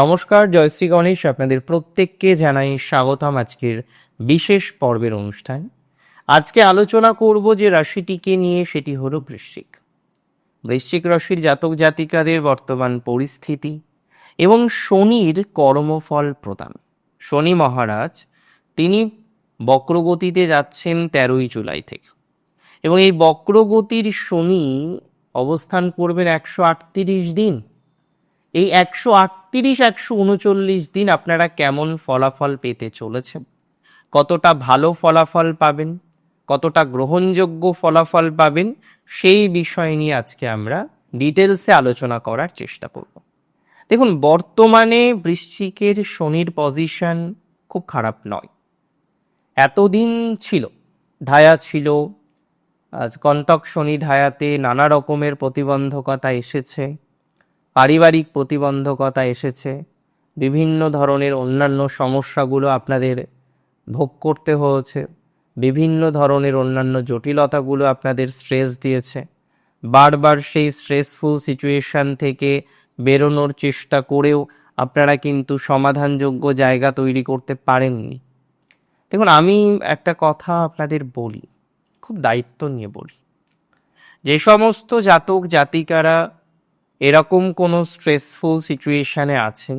নমস্কার জয়শ্রী গণেশ। আপনাদের প্রত্যেককে জানাই স্বাগতম আজকের বিশেষ পর্বের অনুষ্ঠান। আজকে আলোচনা করব যে রাশিটিকে নিয়ে, সেটি হলো বৃশ্চিক। বৃশ্চিক রাশির জাতক জাতিকাদের বর্তমান পরিস্থিতি এবং শনির কর্মফল প্রদান। শনি মহারাজ, তিনি বক্রগতিতে যাচ্ছেন তেরোই জুলাই থেকে এবং এই বক্রগতির শনি অবস্থান করবেন একশো আটত্রিশ দিন। এই একশো আটত্রিশ, একশো উনচল্লিশ দিন আপনারা কেমন ফলাফল পেতে চলেছেন কতটা ভালো ফলাফল পাবেন? কতটা গ্রহণযোগ্য ফলাফল পাবেন? সেই বিষয় নিয়ে আজকে আমরা ডিটেলসে আলোচনা করার চেষ্টা করব। দেখুন, বর্তমানে বৃশ্চিকের শনির পজিশন খুব খারাপ নয়। এতদিন ছিল ঢায়া ছিল। কন্টক শনি ঢায়াতে নানা রকমের প্রতিবন্ধকতা এসেছে। পারিবারিক প্রতিবন্ধকতা এসেছে। বিভিন্ন ধরনের অন্যান্য সমস্যাগুলো আপনাদের ভোগ করতে হয়েছে। বিভিন্ন ধরনের অন্যান্য জটিলতাগুলো আপনাদের স্ট্রেস দিয়েছে। বারবার সেই স্ট্রেসফুল সিচুয়েশন থেকে বেরোনোর চেষ্টা করেও আপনারা কিন্তু সমাধানযোগ্য জায়গা তৈরি করতে পারেননি। দেখুন, আমি একটা কথা আপনাদের বলি, খুব দায়িত্ব নিয়ে বলি। যে সমস্ত জাতক জাতিকারা এরকম কোনো স্ট্রেসফুল সিচুয়েশানে আছেন?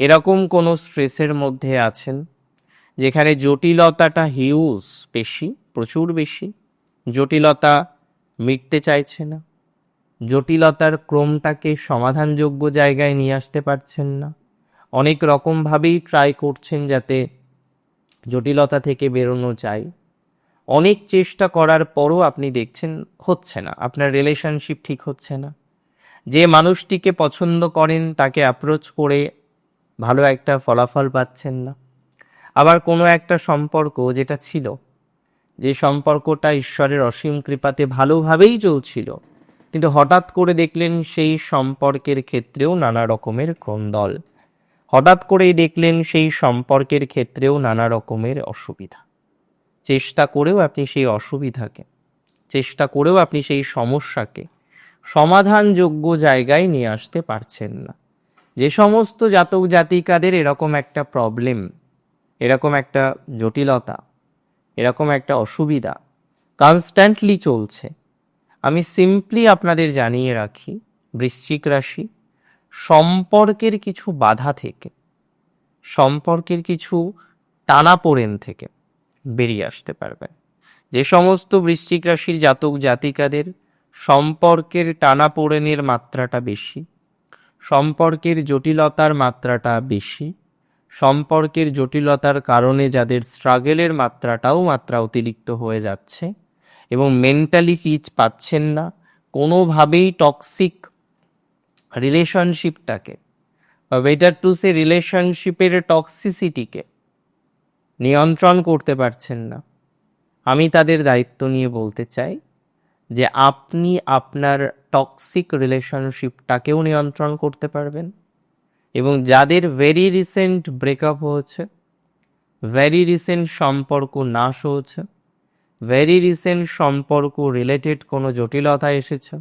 এরকম কোনো স্ট্রেসের মধ্যে আছেন? যেখানে জটিলতাটা হিউজ বেশি, প্রচুর বেশি, জটিলতা মিটতে চাইছে না, জটিলতার ক্রমটাকে সমাধানযোগ্য জায়গায় নিয়ে আসতে পারছেন না, অনেক রকমভাবেই ট্রাই করছেন যাতে জটিলতা থেকে বেরোনো যায়। অনেক চেষ্টা করার পরও আপনি দেখছেন, হচ্ছে না, আপনার রিলেশনশিপ ঠিক হচ্ছে না। যে মানুষটিকে পছন্দ করেন, তাকে অ্যাপ্রোচ করে ভালো একটা ফলাফল পাচ্ছেন না। আবার কোনো একটা সম্পর্ক যেটা ছিল, যে সম্পর্কটা ঈশ্বরের অসীম কৃপাতে ভালোভাবেই চলছিল, কিন্তু হঠাৎ করে দেখলেন সেই সম্পর্কের ক্ষেত্রেও নানা রকমের ক্রন্দল হঠাৎ করেই দেখলেন সেই সম্পর্কের ক্ষেত্রেও নানা রকমের অসুবিধা। চেষ্টা করেও আপনি সেই অসুবিধাকে, চেষ্টা করেও আপনি সেই সমস্যাকে সমাধানযোগ্য জায়গায় নিয়ে আসতে পারছেন না। যে সমস্ত জাতক জাতিকাদের এরকম একটা প্রবলেম এরকম একটা জটিলতা, এরকম একটা অসুবিধা কনস্ট্যান্টলি চলছে। আমি সিম্পলি আপনাদের জানিয়ে রাখি, বৃশ্চিক রাশি, সম্পর্কের কিছু বাধা থেকে, সম্পর্কের কিছু টানাপোড়েন থেকে বেরিয়ে আসতে পারবেন। যে সমস্ত বৃশ্চিক রাশির জাতক জাতিকাদের সম্পর্কের টানাপোড়েনের মাত্রাটা বেশি, সম্পর্কের জটিলতার মাত্রাটা বেশি, সম্পর্কের জটিলতার কারণে যাদের স্ট্রাগেলের মাত্রাটাও মাত্রা অতিরিক্ত হয়ে যাচ্ছে এবং মেন্টালি পিচ পাচ্ছেন না, কোনোভাবেই টক্সিক রিলেশনশিপটাকে বা বেটার টু সে রিলেশনশিপের টক্সিসিটিকে নিয়ন্ত্রণ করতে পারছেন না। আমি তাদের দায়িত্ব নিয়ে বলতে চাই যে আপনি আপনার টক্সিক রিলেশনশিপটাকেও নিয়ন্ত্রণ করতে পারবেন এবং যাদের ভেরি রিসেন্ট ব্রেকআপ হয়েছে ভেরি রিসেন্ট সম্পর্ক নাশ হয়েছে ভেরি রিসেন্ট সম্পর্ক রিলেটেড কোনো জটিলতা এসেছে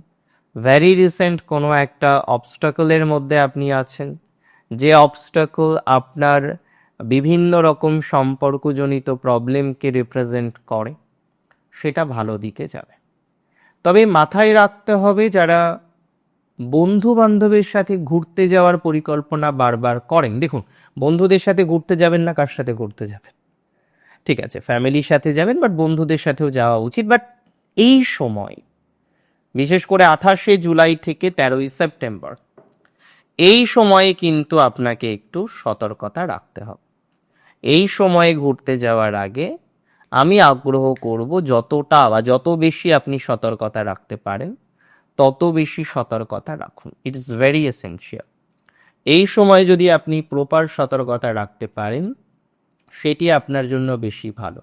ভেরি রিসেন্ট কোনো একটা অবস্টাকলের মধ্যে আপনি আছেন, যে অবস্টাকল আপনার বিভিন্ন রকম সম্পর্কজনিত প্রবলেমকে রিপ্রেজেন্ট করে, সেটা ভালো দিকে যাবে। তবে মাথায় রাখতে হবে যারা বন্ধু বান্ধবের সাথে ঘুরতে যাওয়ার পরিকল্পনা বারবার করেন। দেখুন, বন্ধুদের সাথে ঘুরতে যাবেন না, কার সাথে ঘুরতে যাবেন? ঠিক আছে, ফ্যামিলির সাথে যাবেন, বাট বন্ধুদের সাথেও যাওয়া উচিত। বাট এই সময়, বিশেষ করে আঠাশে জুলাই থেকে তেরোই সেপ্টেম্বর, এই সময়ে কিন্তু আপনাকে একটু সতর্কতা রাখতে হবে। এই সময়ে ঘুরতে যাওয়ার আগে আমি আগ্রহ করব যতটা বা যত বেশি আপনি সতর্কতা রাখতে পারেন, তত বেশি সতর্কতা রাখুন। ইট ইজ ভেরি এসেন্সিয়াল এই সময় যদি আপনি প্রপার সতর্কতা রাখতে পারেন, সেটি আপনার জন্য বেশি ভালো।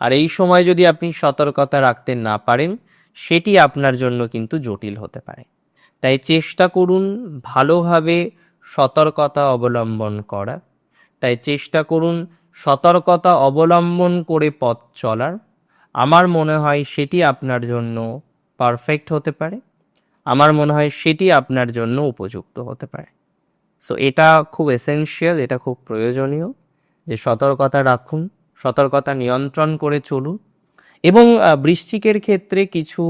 আর এই সময় যদি আপনি সতর্কতা রাখতে না পারেন, সেটি আপনার জন্য কিন্তু জটিল হতে পারে। তাই চেষ্টা করুন ভালোভাবে সতর্কতা অবলম্বন করা। তাই চেষ্টা করুন সতর্কতা অবলম্বন করে পথ চলার। আমার মনে হয় সেটি আপনার জন্য পারফেক্ট হতে পারে। আমার মনে হয় সেটি আপনার জন্য উপযুক্ত হতে পারে। সো এটা খুব এসেনশিয়াল এটা খুব প্রয়োজনীয় যে সতর্কতা রাখুন, সতর্কতা নিয়ন্ত্রণ করে চলুন এবং বৃশ্চিকের ক্ষেত্রে কিছু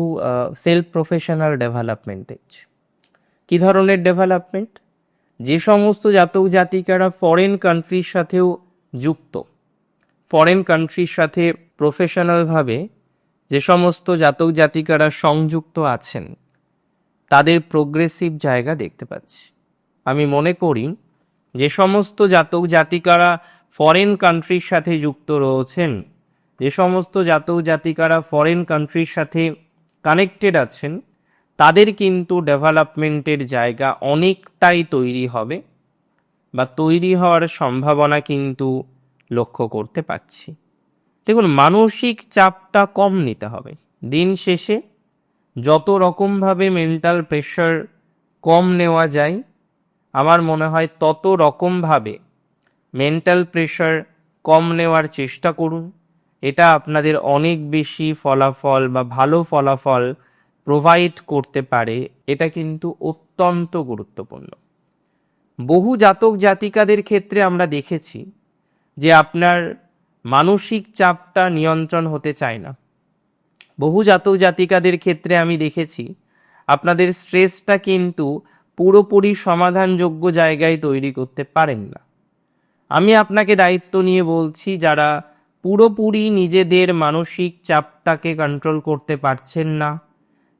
সেলফ প্রফেশনাল ডেভেলপমেন্ট দেখছি কী ধরনের ডেভেলপমেন্ট যে সমস্ত জাতক জাতিকারা ফরেন কান্ট্রির সাথেও যুক্ত। ফরেন কান্ট্রির সাথে প্রফেশনালভাবে যে সমস্ত জাতক জাতিকারা সংযুক্ত আছেন, তাদের প্রোগ্রেসিভ জায়গা দেখতে পাচ্ছি। আমি মনে করি যে সমস্ত জাতক জাতিকারা ফরেন কান্ট্রির সাথে যুক্ত রয়েছেন, যে সমস্ত জাতক জাতিকারা ফরেন কান্ট্রির সাথে কানেক্টেড আছেন, তাদের কিন্তু ডেভেলপমেন্টের জায়গা অনেকটাই তৈরি হবে। বা তৈরি হওয়ার সম্ভাবনা কিন্তু লক্ষ্য করতে পারছি। দেখুন, মানসিক চাপটা কম নিতে হবে। দিন শেষে যত রকমভাবে মেন্টাল প্রেশার কম নেওয়া যায়, আমার মনে হয় তত রকমভাবে মেন্টাল প্রেশার কম নেওয়ার চেষ্টা করুন। এটা আপনাদের অনেক বেশি ফলাফল বা ভালো ফলাফল প্রোভাইড করতে পারে। এটা কিন্তু অত্যন্ত গুরুত্বপূর্ণ। বহু জাতক জাতিকাদের ক্ষেত্রে আমরা দেখেছি যে আপনার মানসিক চাপটা নিয়ন্ত্রণ হতে চায় না। বহু জাতক জাতিকাদের ক্ষেত্রে আমি দেখেছি আপনাদের স্ট্রেসটা কিন্তু পুরোপুরি সমাধানযোগ্য জায়গায় তৈরি করতে পারেন না। আমি আপনাকে দায়িত্ব নিয়ে বলছি যারা পুরোপুরি নিজেদের মানসিক চাপটাকে কন্ট্রোল করতে পারছেন না,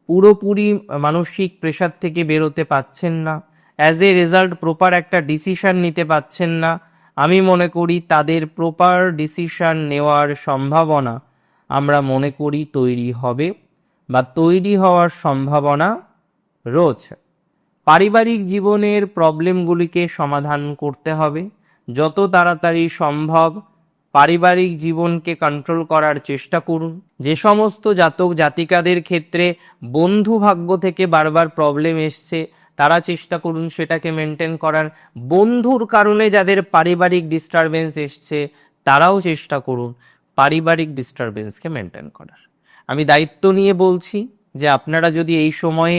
পুরোপুরি মানসিক প্রেশার থেকে বেরোতে পারছেন না অ্যাজ এ রেজাল্ট প্রপার একটা ডিসিশান নিতে পারছেন না। আমি মনে করি তাদের প্রপার ডিসিশান নেওয়ার সম্ভাবনা আমরা মনে করি তৈরি হবে বা তৈরি হওয়ার সম্ভাবনা রয়েছে। পারিবারিক জীবনের প্রবলেমগুলিকে সমাধান করতে হবে। যত তাড়াতাড়ি সম্ভব পারিবারিক জীবনকে কন্ট্রোল করার চেষ্টা করুন। যে সমস্ত জাতক জাতিকাদের ক্ষেত্রে বন্ধু ভাগ্য থেকে বারবার প্রবলেম এসছে তারা চেষ্টা করুন সেটাকে মেনটেন করার। বন্ধুর কারণে যাদের পারিবারিক ডিস্টারবেন্স এসছে, তারাও চেষ্টা করুন পারিবারিক ডিস্টারবেন্সকে মেনটেন করার। আমি দায়িত্ব নিয়ে বলছি যে আপনারা যদি এই সময়ে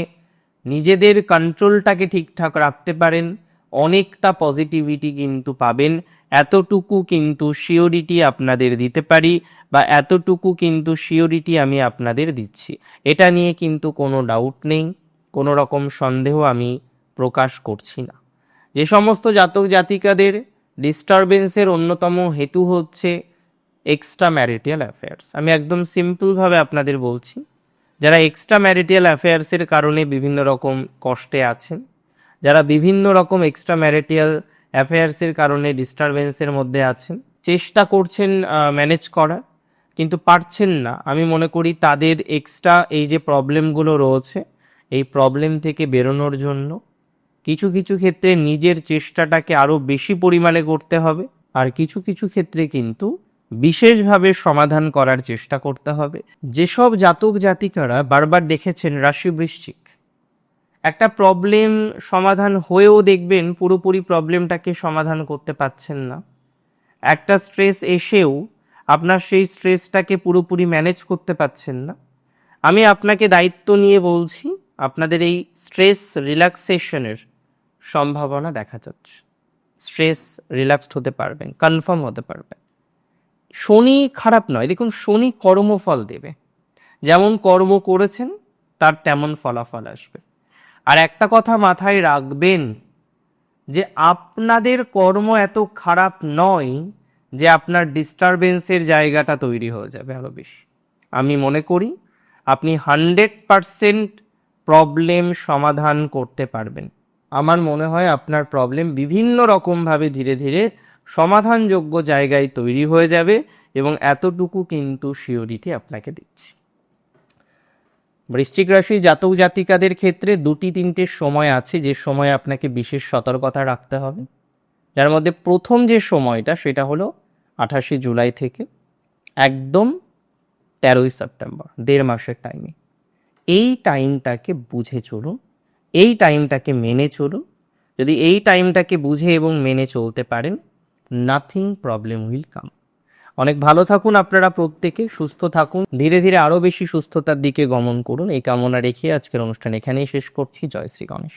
নিজেদের কন্ট্রোলটাকে ঠিকঠাক রাখতে পারেন, অনেকটা পজিটিভিটি কিন্তু পাবেন, এতটুকু কিন্তু শিওরিটি আপনাদের দিতে পারি বা এতটুকু কিন্তু শিওরিটি আমি আপনাদের দিচ্ছি। এটা নিয়ে কিন্তু কোনো ডাউট নেই। কোনো রকম সন্দেহ আমি প্রকাশ করছি না। যে সমস্ত জাতক জাতিকাদের ডিস্টারবেন্সের অন্যতম হেতু হচ্ছে এক্সট্রা ম্যারিটাল অ্যাফেয়ার্স আমি একদম সিম্পলভাবে আপনাদের বলছি, যারা এক্সট্রা ম্যারিটাল অ্যাফেয়ার্সের কারণে বিভিন্ন রকম কষ্টে আছেন, যারা বিভিন্ন রকম এক্সট্রা ম্যারিটাল অ্যাফেয়ার্সের কারণে ডিস্টারবেন্সের মধ্যে আছেন, চেষ্টা করছেন ম্যানেজ করার, কিন্তু পারছেন না। আমি মনে করি তাদের এক্সট্রা এই যে প্রবলেমগুলো রয়েছে এই প্রবলেম থেকে বেরোনোর জন্য কিছু কিছু ক্ষেত্রে নিজের চেষ্টাটাকে আরও বেশি পরিমাণে করতে হবে আর কিছু কিছু ক্ষেত্রে কিন্তু বিশেষভাবে সমাধান করার চেষ্টা করতে হবে। যেসব জাতক জাতিকারা বারবার দেখেছেন রাশি বৃশ্চিক একটা প্রবলেম সমাধান হয়েও দেখবেন পুরোপুরি প্রবলেমটাকে সমাধান করতে পারছেন না। একটা স্ট্রেস এসেও আপনার সেই স্ট্রেসটাকে পুরোপুরি ম্যানেজ করতে পারছেন না। আমি আপনাকে দায়িত্ব নিয়ে বলছি আপনাদের এই স্ট্রেস রিল্যাক্সেশনের সম্ভাবনা দেখা যাচ্ছে। স্ট্রেস রিল্যাক্সড হতে পারবেন, কনফার্ম হতে পারবেন। শনি খারাপ নয়, দেখুন শনি কর্মফল দেবে। যেমন কর্ম করেছেন, তার তেমন ফলাফল আসবে। আর একটা কথা মাথায় রাখবেন যে আপনাদের কর্ম এত খারাপ নয় যে আপনার ডিস্টারবেন্সের জায়গাটা তৈরি হয়ে যাবে আরও বেশি। আমি মনে করি আপনি হান্ড্রেড পারসেন্ট প্রবলেম সমাধান করতে পারবেন। আমার মনে হয় আপনার প্রবলেম বিভিন্ন রকমভাবে ধীরে ধীরে সমাধানযোগ্য জায়গায় তৈরি হয়ে যাবে এবং এতটুকু কিন্তু শিওরিটি আপনাকে দিচ্ছি। বৃশ্চিক রাশি জাতক জাতিকাদের ক্ষেত্রে দুটি তিনটে সময় আছে যে সময় আপনাকে বিশেষ সতর্কতা রাখতে হবে। যার মধ্যে প্রথম যে সময়টা সেটা হলো আঠাশে জুলাই থেকে একদম তেরোই সেপ্টেম্বর, দেড় মাসের টাইমে এই টাইমটাকে বুঝে চলুন, এই টাইমটাকে মেনে চলুন। যদি এই টাইমটাকে বুঝে এবং মেনে চলতে পারেন নাথিং প্রবলেম উইল কাম অনেক ভালো থাকুন আপনারা প্রত্যেকে, সুস্থ থাকুন, ধীরে ধীরে আরও বেশি সুস্থতার দিকে গমন করুন। এই কামনা রেখে আজকের অনুষ্ঠান এখানেই শেষ করছি। জয় শ্রী গণেশ।